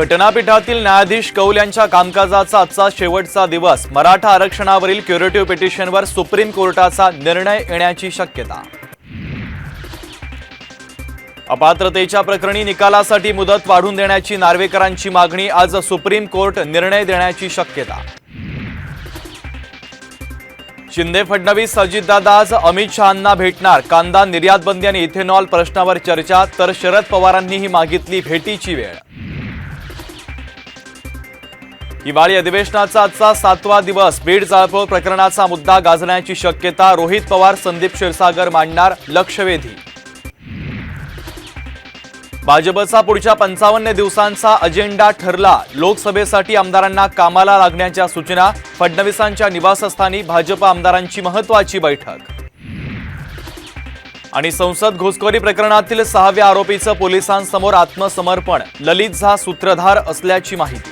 घटनापीठातील न्यायाधीश कौल यांच्या कामकाजाचा आजचा शेवटचा दिवस. मराठा आरक्षणावरील क्युरेटिव्ह पिटिशनवर सुप्रीम कोर्टाचा निर्णय येण्याची शक्यता. अपात्रतेच्या प्रकरणी निकालासाठी मुदत वाढून देण्याची नार्वेकरांची मागणी आज सुप्रीम कोर्ट निर्णय देण्याची शक्यता. शिंदे फडणवीस अजितदादा आज अमित शहांना भेटणार. कांदा निर्यात बंदी आणि इथेनॉल प्रश्नावर चर्चा तर शरद पवारांनीही मागितली भेटीची वेळ. हिवाळी अधिवेशनाचा आजचा सातवा दिवस. बीड जाळपोळ प्रकरणाचा मुद्दा गाजण्याची शक्यता रोहित पवार संदीप क्षीरसागर मांडणार लक्षवेधी. भाजपचा पुढच्या पंचावन्न दिवसांचा अजेंडा ठरला. लोकसभेसाठी आमदारांना कामाला लागण्याच्या सूचना फडणवीसांच्या निवासस्थानी भाजप आमदारांची महत्वाची बैठक. आणि संसद घुसखोरी प्रकरणातील सहाव्या आरोपीचं पोलिसांसमोर आत्मसमर्पण. ललित झा सूत्रधार असल्याची माहिती.